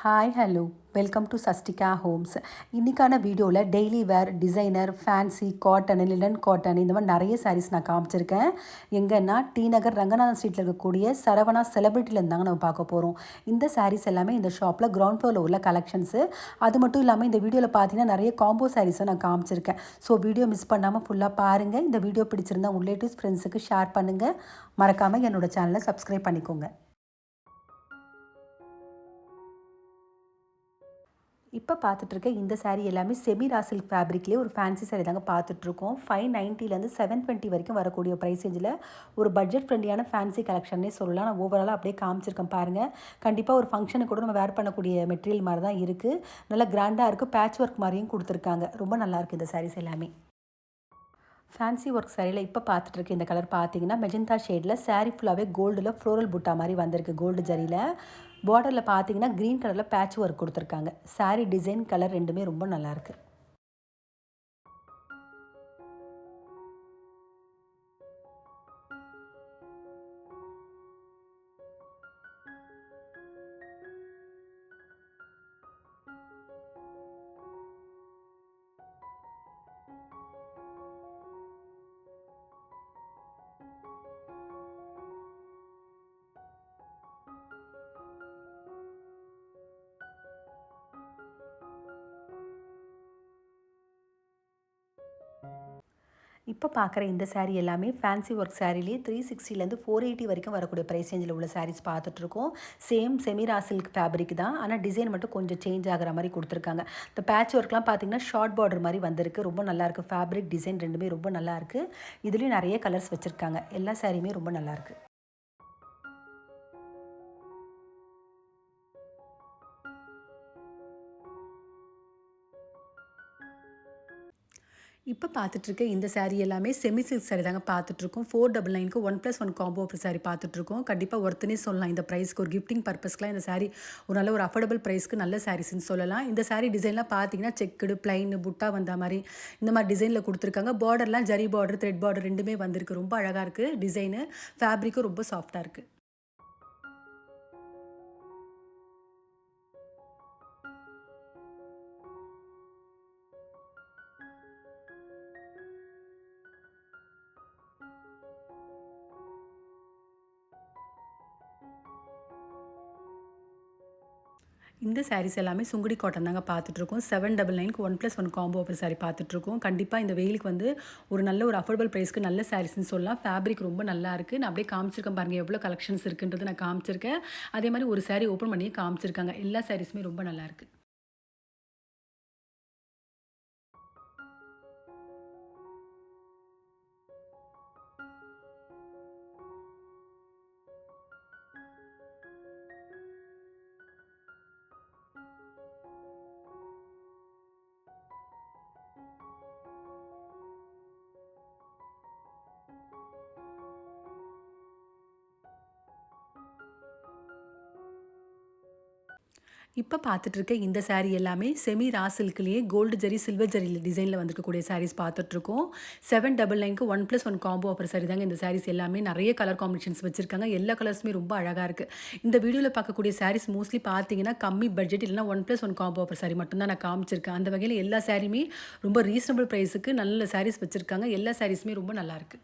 Hi hello welcome to Sastika homes இன்றைக்கான வீடியோவில் daily wear designer fancy cotton linen cotton இந்த மாதிரி நிறைய சாரீஸ் நான் காமிச்சிருக்கேன். எங்கன்னா டி நகர் ரங்கநாதன் ஸ்ட்ரீட்டில் இருக்கக்கூடிய சரவணா செலிபிரிட்டியில் இருந்தாங்க நம்ம பார்க்க போகிறோம் இந்த சாரீஸ் எல்லாமே இந்த ஷாப்பில் கிரவுண்ட் ஃப்ளோரில் உள்ள கலெக்ஷன்ஸு அது மட்டும் இல்லாமல் இந்த வீடியோவில் பார்த்தீங்கன்னா நிறைய காம்போ சாரீஸும் நான் காமிச்சிருக்கேன். ஸோ வீடியோ மிஸ் பண்ணாமல் ஃபுல்லாக பாருங்கள் இந்த வீடியோ பிடிச்சிருந்தா உங்கள் ரிலேட்டிவ்ஸ் ஃப்ரெண்ட்ஸுக்கு ஷேர் பண்ணுங்கள் மறக்காமல் என்னோட சேனலை சப்ஸ்கிரைப் பண்ணிக்கோங்க. இப்போ பார்த்துட்ருக்க இந்த சாரீ எல்லாமே செமி ராசில் ஃபேப்ரிக்லேயே ஒரு ஃபேன்சி saree தாங்க பார்த்துட்ருக்கோம். ஃபைவ் நைன்ட்டிலேருந்து செவன் டுவெண்ட்டி வரைக்கும் வரக்கூடிய ப்ரைஸ் ரேஞ்சில் ஒரு பட்ஜெட் ஃப்ரெண்ட்லியான ஃபேன்சி கலெக்ஷன்னே சொல்லலாம். நான் ஓவராலாக அப்படியே காமிச்சிருக்கேன் பாருங்கள் கண்டிப்பாக ஒரு ஃபங்க்ஷனுக்கு கூட நம்ம வேர் பண்ணக்கூடிய மெட்டீரியல் மாதிரி தான் இருக்குது நல்லா கிராண்டாக இருக்குது பேட்ச் ஒர்க் மாதிரியும் கொடுத்துருக்காங்க. ரொம்ப நல்லாயிருக்கு இந்த சாரீஸ் எல்லாமே. ஃபேன்சி ஒர்க் சாரியில் இப்போ பார்த்துட்ருக்கு இந்த கலர் பார்த்தீங்கன்னா மெஜந்தா ஷேடில் சாரீ ஃபுல்லாகவே கோல்டில் ஃப்ளோரல் புட்டா மாதிரி வந்திருக்கு கோல்டு ஜரியில் பார்டரில் பார்த்தீங்கன்னா க்ரீன் கலரில் பேட்ச் ஒர்க் கொடுத்துருக்காங்க. சாரீ டிசைன் கலர் ரெண்டுமே ரொம்ப நல்லாயிருக்கு இப்போ பார்க்குற இந்த சாரீ எல்லாமே ஃபேன்சி ஒர்க் சாரீலேயே த்ரீ சிக்ஸ்டிலேருந்து ஃபோர் எயிட்டி வரைக்கும் வரக்கூடிய ப்ரைஸ் ரேஞ்சில் உள்ள சாரீஸ் பார்த்துட்ருக்கோம் சேம் செமிரா சில்க் ஃபேப்ரிக் தான். ஆனால் டிசைன் மட்டும் கொஞ்சம் சேஞ்ச் ஆகிற மாதிரி கொடுத்துருக்காங்க. இந்த பேட்ச் ஒர்க்லாம் பார்த்தீங்கன்னா ஷார்ட் பார்டர் மாதிரி வந்திருக்கு. ரொம்ப நல்லாயிருக்கு ஃபேப்ரிக் டிசைன் ரெண்டுமே ரொம்ப நல்லாயிருக்கு இதுலேயும் நிறைய கலர்ஸ் வச்சுருக்காங்க. எல்லா சாரியுமே ரொம்ப நல்லாயிருக்கு இப்போ பார்த்துட்ருக்க இந்த சாரீ எல்லாமே செமி சில்க் saree தாங்க பார்த்துட்ருக்கோம். ஃபோர் டபுள் நைனுக்கு one plus one combo offer saree பார்த்துட்ருக்கோம். கண்டிப்பாக ஒருத்தனே சொல்லலாம். இந்த ப்ரைஸ்க்கு ஒரு கிஃப்டிங் பர்பஸ்க்குலாம் இந்த சாரீ ஒரு நல்ல ஒரு அஃபோர்டபுள் ப்ரைஸ்க்கு நல்ல சாரீஸ்னு சொல்லலாம். இந்த சாரீ டிசைன்லாம் பார்த்தீங்கன்னா செக்குடு பிளைன் புட்டா வந்த மாதிரி இந்த மாதிரி டிசைனில் கொடுத்துருக்காங்க. பார்டர்லாம் ஜரி பார்டர் த்ரெட் பார்டர் ரெண்டுமே வந்திருக்கு. ரொம்ப அழகாக இருக்குது டிசைனு ஃபேப்ரிக்கும் ரொம்ப சாஃப்டாக இருக்குது இந்த சாரீஸ் எல்லாமே சுங்குடி காட்டன் தாங்க பார்த்துட்ருக்கோம். செவன் டபுள் நைனுக்கு one plus one combo offer saree பார்த்துட்ருக்கோம். கண்டிப்பாக இந்த வெயிலுக்கு வந்து ஒரு நல்ல ஒரு அஃபோர்டபுள் ப்ரைஸ்க்கு நல்ல சாரீஸ்னு சொல்லலாம். ஃபேப்ரிக் ரொம்ப நல்லா இருக்குது நான் அப்படியே காமிச்சிருக்கேன் பாருங்கள் எவ்வளோ கலெக்ஷன்ஸ் இருக்குன்றது நான் காமிச்சிருக்கேன். அதே மாதிரி ஒரு சாரீ ஓப்பன் பண்ணி காமிச்சிருக்காங்க. எல்லா சாரீஸுமே ரொம்ப நல்லாயிருக்கு இப்போ பார்த்துட்ருக்க இந்த சாரீ எல்லாமே செமி ரா சில்க்லேயே கோல்டு ஜரி சில்வர் ஜரியில் டிசைனில் வந்துருக்கக்கூடிய சாரீஸ் பார்த்துட்ருக்கோம் செவன் டபுள் நைனுக்கு one plus one combo offer saree தாங்க இந்த சாரீஸ் எல்லாமே. நிறைய கலர் காம்பினேஷன்ஸ் வச்சுருக்காங்க. எல்லா கலர்ஸுமே ரொம்ப அழகாக இருக்குது இந்த வீடியோவில் பார்க்கக்கூடிய சாரீஸ் மோஸ்ட்லி பார்த்தீங்கன்னா கம்மி பட்ஜெட் இல்லைனா one plus one combo offer saree மட்டும்தான் நான் காமிச்சிருக்கேன். அந்த வகையில் எல்லா சாரியுமே ரொம்ப ரீசனபிள் ப்ரைஸுக்கு நல்ல சாரீஸ் வச்சுருக்காங்க. எல்லா சாரீஸுமே ரொம்ப நல்லாயிருக்கு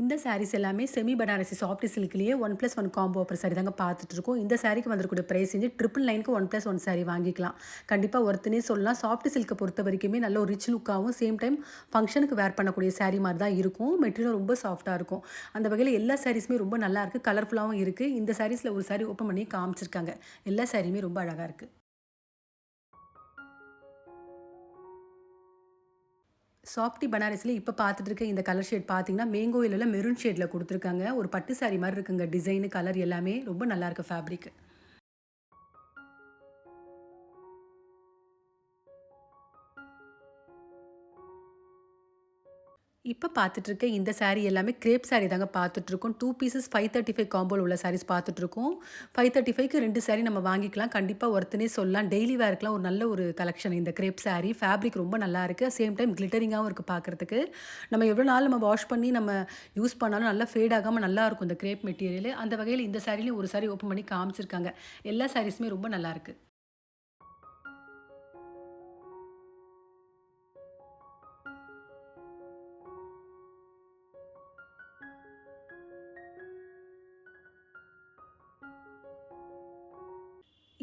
இந்த சாரீஸ் எல்லாமே semi Banarasi soft சில்க்லேயே one plus one combo offer saree தாங்க பார்த்துட்டு இருக்கோம் இந்த சாரிக்கு வந்திருக்கூடிய ப்ரைஸ் வந்து ட்ரிபிள் நைனுக்கு ஒன் ப்ளஸ் ஒன் சாரி வாங்கிக்கலாம். கண்டிப்பாக ஒருத்தனே சொல்லலாம். சாஃப்ட் சில்க்கை பொறுத்த வரைக்குமே நல்ல ஒரு ரிச் லுக்காகவும் சேம் டைம் ஃபங்க்ஷனுக்கு வேர் பண்ணக்கூடிய சாரீ மாதிரி தான் இருக்கும். மெட்டீரியல் ரொம்ப சாஃப்ட்டாக இருக்கும். அந்த வகையில் எல்லா சாரீஸுமே ரொம்ப நல்லா இருக்குது கலர்ஃபுல்லாகவும் இருக்குது இந்த சாரீஸில் ஒரு சாரி ஓப்பன் பண்ணி காமிச்சிருக்காங்க. எல்லா சாரியுமே ரொம்ப அழகாக இருக்குது சாஃப்டி பனாரஸில் இப்போ பார்த்துட்டு இருக்க இந்த கலர் ஷேட் பார்த்தீங்கன்னா மேங்கோ மெரூன் ஷேடில் கொடுத்துருக்காங்க. ஒரு பட்டு சாரி மாதிரி இருக்குங்க. டிசைனு கலர் எல்லாமே ரொம்ப நல்லாயிருக்கு ஃபேப்ரிக் இப்போ பார்த்துட்டு இருக்க இந்த சாரீ எல்லாமே கிரேப் சாரீ தாங்க பார்த்துட்ருக்கோம் two pieces five thirty five காம்போல் உள்ள சாரீஸ் பார்த்துட்ருக்கோம் ஃபைவ் தேர்ட்டி ஃபைவ்க்கு ரெண்டு சாரீ நம்ம வாங்கிக்கலாம். கண்டிப்பாக ஒருத்தனே சொல்லலாம். டெய்லி வேர்க்கெலாம் ஒரு நல்ல ஒரு கலெக்ஷன் இந்த கிரேப் சாரீ ஃபேப்ரிக் ரொம்ப நல்லா இருக்குது சேம் டைம் கிளிட்டரிங்காகவும் இருக்குது பார்க்குறதுக்கு நம்ம எவ்வளோ நாள் நம்ம வாஷ் பண்ணி நம்ம யூஸ் பண்ணாலும் நல்லா ஃபேட் ஆகாமல் நல்லா இருக்கும் இந்த கிரேப் மெட்டீரியல் அந்த வகையில் இந்த சாரிலையும் ஒரு சாரி ஓப்பன் பண்ணி காமிச்சிருக்காங்க. எல்லா சாரீஸுமே ரொம்ப நல்லாயிருக்கு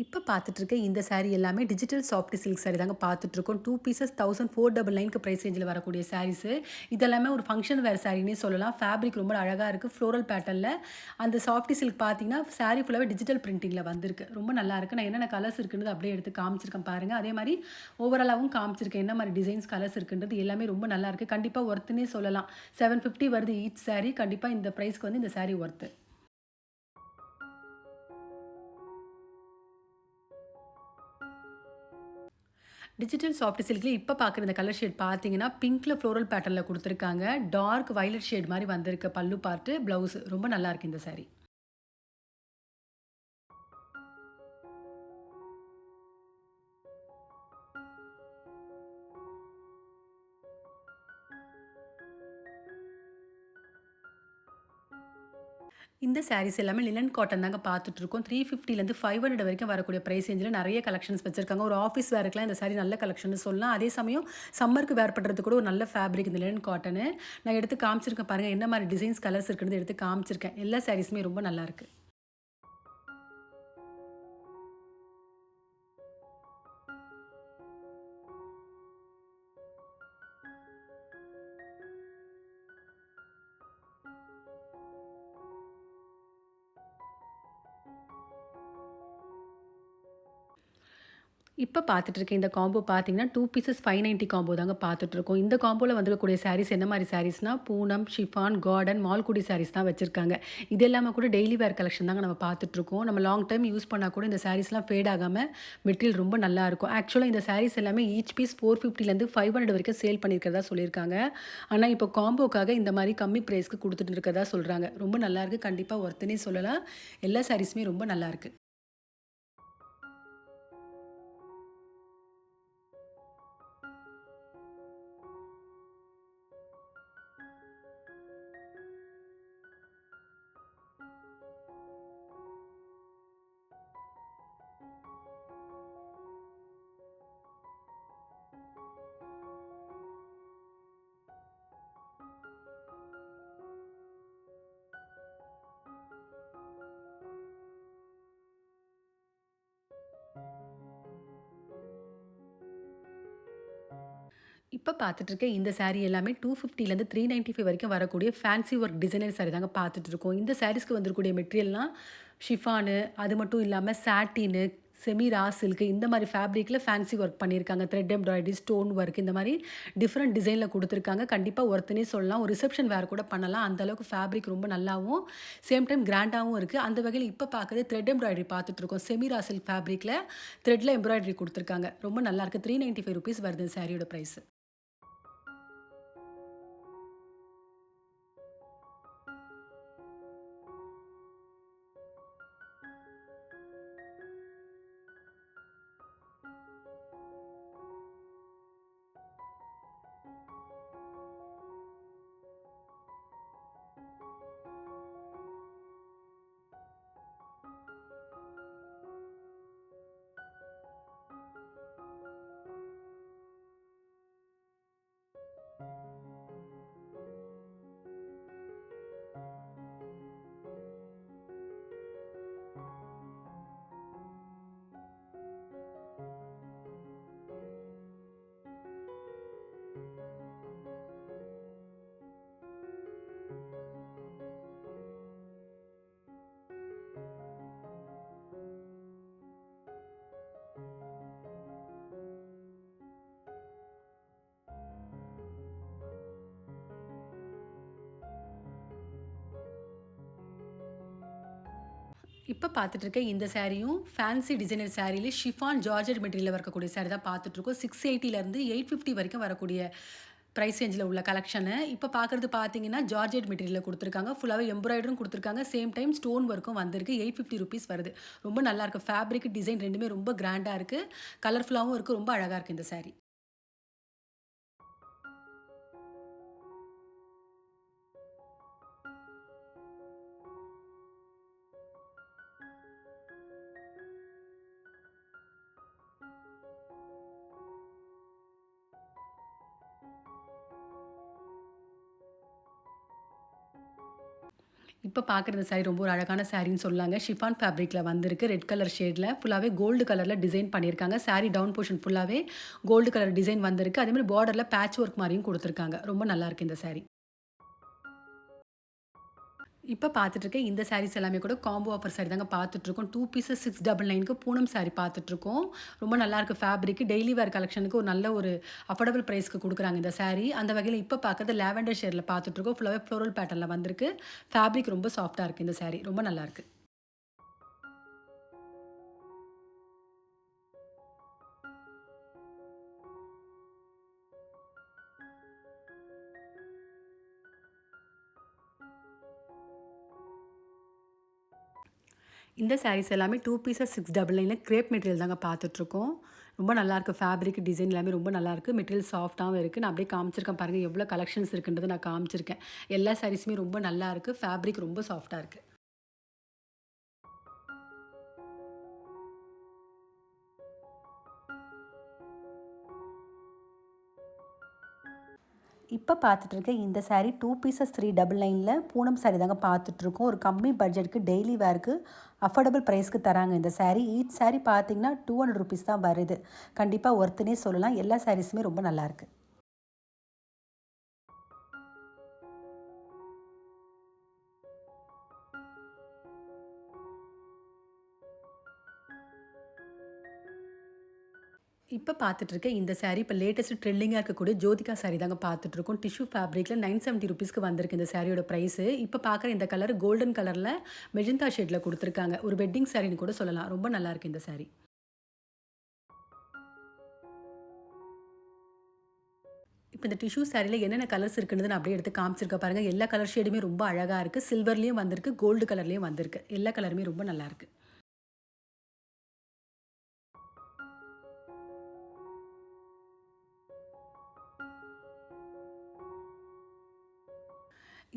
இப்போ பார்த்துட்டு இருக்க இந்த சாரீ எல்லாமே டிஜிட்டல் சாஃப்ட் சில்க் saree தாங்க பார்த்துட்ருக்கோம் two pieces thousand four double நைனுக்கு ப்ரைஸ் ரேஞ்சில் வரக்கூடிய சாரீஸு இதெல்லாமே ஒரு ஃபங்க்ஷன் வேறு சாரின்னே சொல்லலாம். ஃபேப்ரிக் ரொம்ப அழகாக இருக்குது ஃப்ளோரல் பேட்டர்னில் அந்த சாஃப்டி சில்க் பார்த்தீங்கன்னா சாரீ ஃபுல்லாகவே டிஜிட்டல் பிரிண்டிங்கில் வந்திருக்கு. ரொம்ப நல்லா இருக்குது நான் என்னென்ன கலர்ஸ் இருக்குன்றது அப்படியே எடுத்து காமிச்சிருக்கேன் பாருங்கள் அதே மாதிரி ஓவராலாகவும் காமிச்சிருக்கேன். என்ன மாதிரி டிசைன்ஸ் கலர்ஸ் இருக்குன்றது எல்லாமே ரொம்ப நல்லா இருக்குது கண்டிப்பாக ஒர்த்துனே சொல்லலாம். செவன் ஃபிஃப்டி வருது ஈச் சாரீ கண்டிப்பாக இந்த ப்ரைஸ்க்கு வந்து இந்த சாரீ ஒர்த்து டிஜிட்டல் சாஃப்ட் சில்கில் இப்போ பார்க்குற இந்த கலர் ஷேட் பார்த்தீங்கன்னா பிங்க்கில் ஃப்ளோரல் பேட்டர்னில் கொடுத்துருக்காங்க. டார்க் வயலட் ஷேட் மாதிரி வந்திருக்க. பல்லு பார்ட்டு ப்ளவுஸ் ரொம்ப நல்லாயிருக்கு இந்த சாரீ இந்த சாரீஸ் எல்லாமே லினன் காட்டன் தாங்க பார்த்துட்ருக்கோம். த்ரீ ஃபிஃப்டிலேருந்து ஃபைவ் ஹண்ட்ரட் வரைக்கும் வரக்கூடிய ப்ரைஸ் ரேஞ்சில் நிறைய கலெக்ஷன்ஸ் வச்சிருக்காங்க. ஒரு ஆஃபீஸ் வேறுக்கெலாம் இந்த சாரீ நல்ல கலெக்ஷன் சொல்லலாம். அதே சமயம் சம்மருக்கு வேர் பண்ணுறது கூட ஒரு நல்ல ஃபேப்ரிக் இந்த லினன் காட்டனு நான் எடுத்து காமிச்சிருக்கேன் பாருங்கள் என்ன மாதிரி டிசைன்ஸ் கலர்ஸ் இருக்குன்னு எடுத்து காமிச்சிருக்கேன். எல்லா சாரீஸுமே ரொம்ப நல்லாயிருக்கு இப்போ பார்த்துட்டு இருக்க இந்த காம்போ பார்த்தீங்கன்னா two pieces five ninety combo தாங்க பார்த்துட்ருக்கோம் இந்த காம்போவில் வந்துருக்கக்கூடிய சாரீஸ் என்ன மாதிரி சாரீஸ்னால் பூனம் ஷிஃபான் கார்டன் மால்குடி சாரீஸ் தான் வச்சுருக்காங்க. இது எல்லாமே கூட டெய்லி வேர் கலெக்ஷன் தாங்க நம்ம பார்த்துட்ருக்கோம் நம்ம லாங் டைம் யூஸ் பண்ணால் கூட இந்த சாரீஸ்லாம் ஃபேட் ஆகாமல் மெட்டீரியல் ரொம்ப நல்லாயிருக்கும் ஆக்சுவலாக இந்த சாரீஸ் எல்லாமே ஈச் பீஸ் ஃபோர் ஃபிஃப்டிலேருந்து ஃபைவ் ஹண்ட்ரட் வரைக்கும் சேல் பண்ணியிருக்கிறதா சொல்லியிருக்காங்க. ஆனால் இப்போ காம்போக்காக இந்த மாதிரி கம்மி ப்ரைஸ்க்கு கொடுத்துட்டு இருக்கிறதா சொல்கிறாங்க ரொம்ப நல்லாயிருக்கு கண்டிப்பாக ஒருத்தனே சொல்லலாம். எல்லா சாரீஸுமே ரொம்ப நல்லாயிருக்கு இப்போ பார்த்துட்ருக்க இந்த சாரீ எல்லாமே டூ ஃபிஃப்டிலேருந்து த்ரீ நைன்ட்டி ஃபைவ் வரைக்கும் வரக்கூடிய ஃபேன்சி ஒர்க் டிசைனர் saree தாங்க பார்த்துட்ருக்கோம் இந்த சாரீஸ்க்கு வந்திருக்கக்கூடிய மெட்டீரியல்னால் ஷிஃபானு அது மட்டும் இல்லாமல் சாட்டினு செமி ரா சில்க்கு இந்த மாதிரி ஃபேப்ரிக்கில் ஃபேன்சி ஒர்க் பண்ணியிருக்காங்க த்ரெட் எம்ப்ராய்டரி ஸ்டோன் ஒர்க் இந்த மாதிரி டிஃப்ரெண்ட் டிசைனில் கொடுத்துருக்காங்க. கண்டிப்பாக ஒருத்தனே சொல்லலாம். ஒரு ரிசப்ஷன் வேறு கூட பண்ணலாம். அந்தளவுக்கு ஃபேப்ரிக் ரொம்ப நல்லாவும் சேம் டைம் கிராண்டாகவும் இருக்குது அந்த வகையில் இப்போ பார்க்குறது த்ரெட் எம்ப்ராய்டரி பார்த்துட்ருக்கோம் செமி ரா சில்க் ஃபேப்ரிக்கில் த்ரெட்டில் எம்ப்ராய்டரி கொடுத்துருக்காங்க. ரொம்ப நல்லாயிருக்கு த்ரீ நைன்ட்டி ஃபைவ் ருபீஸ் வருது சாரியோட ப்ரைஸ் இப்போ பார்த்துட்டு இருக்க இந்த சாரியும் ஃபேன்சி டிசைனர் சாரியில் ஷிஃபான் ஜார்ஜட் மெட்டீரியலில் வரக்கூடிய சாரி தான் பார்த்துட்ருக்கோம் சிக்ஸ் எயிட்டிலேருந்து எயிட் ஃபிஃப்டி வரைக்கும் வரக்கூடிய ப்ரைஸ் ரேஞ்சில் உள்ள கலெக்ஷனை இப்போ பார்க்குறது பார்த்தீங்கன்னா ஜார்ஜெட் மெட்டீரியலில் கொடுத்துருக்காங்க. ஃபுல்லாகவே எம்ப்ராய்டரும் கொடுத்துருக்காங்க. சேம் டைம் ஸ்டோன் ஒர்க்கும் வந்திருக்கு. எயிட் ஃபிஃப்டி ருபீஸ் வருது. ரொம்ப நல்லாயிருக்கு ஃபேப்ரிக் டிசைன் ரெண்டுமே ரொம்ப கிராண்டாக இருக்குது கலர்ஃபுல்லாகவும் இருக்குது ரொம்ப அழகாக இருக்குது இந்த saree. இப்போ பார்க்குற இந்த சாரீ ரொம்ப ஒரு அழகான சாரின்னு சொல்லாங்க. ஷிஃபான் ஃபேப்ரிக்கில் வந்திருக்கு. ரெட் கலர் ஷேடில் ஃபுல்லாகவே கோல்டு கலரில் டிசைன் பண்ணியிருக்காங்க. சாரீ டவுன் போர்ஷன் ஃபுல்லாகவே கோல்டு கலர் டிசைன் வந்திருக்கு. அதே மாதிரி பார்டரில் பேட்ச் ஒர்க் மாதிரியும் கொடுத்துருக்காங்க. ரொம்ப நல்லாயிருக்கு இந்த சாரீ இப்போ பார்த்துட்ருக்கேன் இந்த சாரீஸ் எல்லாமே கூட காம்போ ஆஃபர் சாரி தாங்க பார்த்துட்ருக்கோம் டூ பீஸஸ் சிக்ஸ் டபுள் நைனுக்கு பூனம் சாரி பார்த்துட்ருக்கோம் ரொம்ப நல்லாயிருக்கு ஃபேப்ரிக்கு டெய்லி வேர் கலெக்ஷனுக்கு ஒரு நல்ல ஒரு அஃபோர்டபுள் ப்ரைஸ்க்கு கொடுக்குறாங்க இந்த சாரீ அந்த வகையில் இப்போ பார்க்குறது லாவெண்டர் ஷேரில் பார்த்துட்ருக்கோம் ஃபுல்லாகவே ஃப்ளோரல் பேட்டர்னில் வந்திருக்கு. ஃபேப்ரிக் ரொம்ப சாஃப்டாக இருக்குது இந்த சாரீ ரொம்ப நல்லாயிருக்கு இந்த சாரீஸ் எல்லாமே டூ பீசஸ் சிக்ஸ் டபுள் நைனில் கிரேப் மெட்டீரியல் தாங்க பார்த்துட்ருக்கோம். ரொம்ப நல்லாயிருக்கு. ஃபேப்ரிக் டிசைன் எல்லாமே ரொம்ப நல்லாயிருக்கு. மெட்டீரியல் சாஃப்ட்டாகவும் இருக்குது நான் அப்படியே காமிச்சிருக்கேன் பாருங்கள் எவ்வளோ கலெக்ஷன்ஸ் இருக்குன்றது நான் காமிச்சிருக்கேன். எல்லா சாரீஸுமே ரொம்ப நல்லாயிருக்கு. ஃபேப்ரிக் ரொம்ப சாஃப்ட்டாக இருக்குது இப்போ பார்த்துட்ருக்க இந்த saree two pieces three double நைனில் பூனம் சாரீ தாங்க பார்த்துட்ருக்கோம். ஒரு கம்மி பட்ஜெட்டுக்கு டெய்லி வேர்க்கு அஃபோர்டபுள் ப்ரைஸ்க்கு தராங்க இந்த சாரீ ஈச் சாரீ பார்த்தீங்கன்னா டூ ஹண்ட்ரட் ருபீஸ் தான் வருது. கண்டிப்பாக ஒர்த்துனே சொல்லலாம். எல்லா சாரீஸுமே ரொம்ப நல்லாயிருக்கு இப்போ பார்த்துட்டு இந்த சாரீ இப்போ லேட்டஸ்ட் ட்ரெண்டிங்காக இருக்கக்கூடிய ஜோதிகா சாரீ தாங்க பார்த்துட்டு இருக்கோம் டிஷ்யூ ஃபேப்ரிக்கில் நைன் செவன்ட்டி ருபீஸ்க்கு வந்திருக்கு இந்த சாரியோட ப்ரைஸு இப்போ பார்க்குற இந்த கலர் கோல்டன் கலரில் மெஜந்தா ஷேடில் கொடுத்துருக்காங்க. ஒரு வெட்டிங் சாரின்னு கூட சொல்லலாம். ரொம்ப நல்லா இருக்கு இந்த சாரீ இப்போ இந்த டிஷ்யூ சாரியில் என்னென்ன கலர்ஸ் இருக்குன்னு நான் அப்படியே எடுத்து காமிச்சிருக்க பாருங்கள் எல்லா கலர் ஷேடுமே ரொம்ப அழகாக இருக்குது சில்வர்லேயும் வந்திருக்கு கோல்டு கலர்லேயும் வந்திருக்கு. எல்லா கலருமே ரொம்ப நல்லாயிருக்கு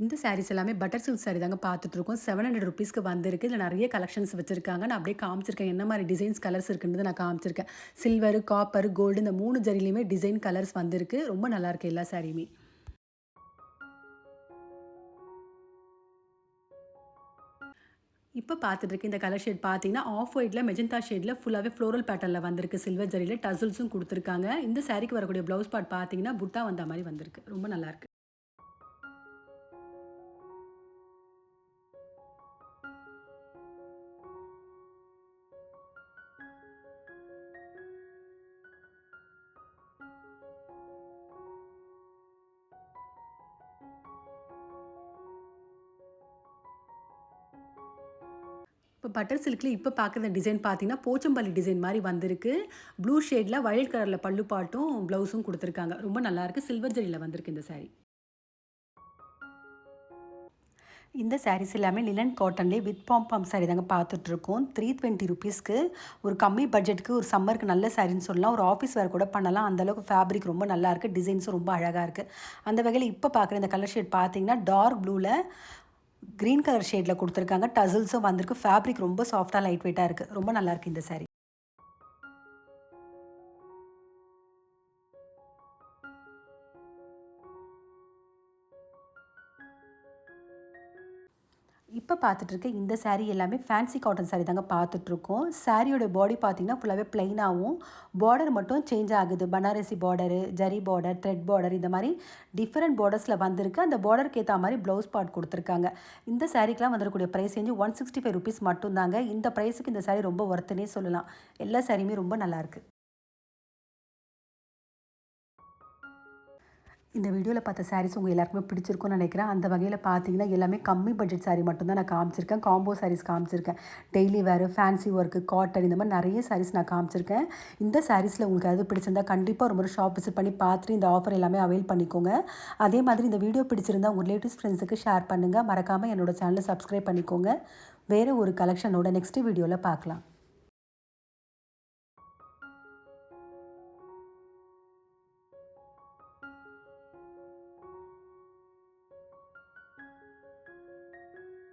இந்த சாரீஸ் எல்லாமே பட்டர் சில்க் சாரீ தாங்க பார்த்துட்ருக்கோம். செவன் ஹண்ட்ரட் ருபீஸ்க்கு வந்திருக்கு. இதில் நிறைய கலெக்ஷன்ஸ் வச்சுருக்காங்க. நான் அப்படியே காமிச்சிருக்கேன். என்ன மாதிரி டிசைன்ஸ் கலர்ஸ் இருக்குன்றது நான் காமிச்சிருக்கேன். சில்வர் காப்பர் கோல்டு இந்த மூணு ஜரிலையுமே டிசைன் கலர்ஸ் வந்திருக்கு. ரொம்ப நல்லாயிருக்கு எல்லா சாரியுமே இப்போ பார்த்துட்டு இருக்க இந்த கலர் ஷேட் பார்த்தீங்கன்னா ஆஃப் ஒயிட்டில் மெஜந்தா ஷேடில் ஃபுல்லாகவே ஃப்ளோரல் பேட்டர்னில் வந்திருக்கு. சில்வர் ஜரியில் டசல்ஸும் கொடுத்துருக்காங்க. இந்த சாரிக்கு வரக்கூடிய ப்ளவுஸ் பார்ட் பார்த்தீங்கன்னா புட்டா வந்த மாதிரி வந்திருக்கு. ரொம்ப நல்லாயிருக்கு இப்போ பட்டர் சில்கில் இப்போ பார்க்குற டிசைன் பார்த்தீங்கன்னா போச்சம்பள்ளி டிசைன் மாதிரி வந்திருக்கு. ப்ளூ ஷேடில் வயல் கலரில் பல்லு பாட்டும் ப்ளவுஸும் கொடுத்துருக்காங்க. ரொம்ப நல்லாயிருக்கு சில்வர் ஜரியில் வந்திருக்கு இந்த சாரீ இந்த சாரீஸ் எல்லாமே லிலன் காட்டன்லேயே வித் பாம் சாரீ தாங்க பார்த்துட்ருக்கோம். த்ரீ டுவெண்ட்டி ருபீஸ்க்கு ஒரு கம்மி பட்ஜெட்டுக்கு ஒரு சம்மருக்கு நல்ல சாரின்னு சொல்லலாம். ஒரு ஆஃபீஸ் வேறு கூட பண்ணலாம். அந்தளவுக்கு ஃபேப்ரிக் ரொம்ப நல்லாயிருக்கு டிசைன்ஸும் ரொம்ப அழகாக இருக்குது அந்த வகையில் இப்போ பார்க்குற இந்த கலர் ஷேட் பார்த்தீங்கன்னா டார்க் ப்ளூவில் க்ரீன் கலர் ஷேடில் கொடுத்துருக்காங்க. டசில்ஸும் வந்திருக்கு. ஃபேப்ரிக் ரொம்ப சாஃப்டாக லைட் வெயிட்டாக இருக்குது ரொம்ப நல்லாயிருக்கு இந்த saree. இப்போ பார்த்துட்டு இருக்க இந்த சாரீ எல்லாமே ஃபேன்சி காட்டன் சாரீ தாங்க பார்த்துட்ருக்கோம். சாரியோட பாடி பார்த்தீங்கன்னா ஃபுல்லாகவே ப்ளைனாகவும் பார்டர் மட்டும் சேஞ்ச் ஆகுது. Banarasi border zari border thread border இந்த மாதிரி டிஃப்ரெண்ட் பார்டர்ஸில் வந்திருக்கு. அந்த பார்டருக்கு ஏற்ற மாதிரி ப்ளவுஸ் பார்ட் கொடுத்துருக்காங்க. இந்த சாரீக்கெலாம் வந்துடக்கூடிய price range one sixty five rupees மட்டும்தாங்க. இந்த ப்ரைஸுக்கு இந்த சாரீ ரொம்ப ஒர்த்துனே சொல்லலாம். எல்லா சாரியுமே ரொம்ப நல்லாயிருக்கு இந்த வீடியோவில் பார்த்த சாரீஸ் உங்கள் எல்லாருக்குமே பிடிச்சிருக்கும்னு நினைக்கிறேன். அந்த வகையில் பார்த்தீங்கன்னா எல்லாமே கம்மி பட்ஜெட் சாரீ மட்டும்தான் நான் காமிச்சிருக்கேன். காம்போ சாரீஸ் காமிச்சிருக்கேன். டெய்லி வேறு ஃபேன்சி ஒர்க்கு காட்டன் இந்த மாதிரி நிறைய சாரீஸ் நான் காமிச்சிருக்கேன். இந்த சாரீஸில் உங்களுக்கு எது பிடிச்சிருந்தா கண்டிப்பாக ஒரு முறை ஷாப் விசிட் பண்ணி பார்த்துட்டு இந்த ஆஃபர் எல்லாமே அவைல் பண்ணிக்கோங்க. அதே மாதிரி இந்த வீடியோ பிடிச்சிருந்தா உங்கள் ரிலேட்டிவ்ஸ் ஃப்ரெண்ட்ஸுக்கு ஷேர் பண்ணுங்கள் மறக்காமல் என்னோடய சேனலை சப்ஸ்கிரைப் பண்ணிக்கோங்க. வேறு ஒரு கலெக்ஷனோட நெக்ஸ்ட் வீடியோவில் பார்க்கலாம்.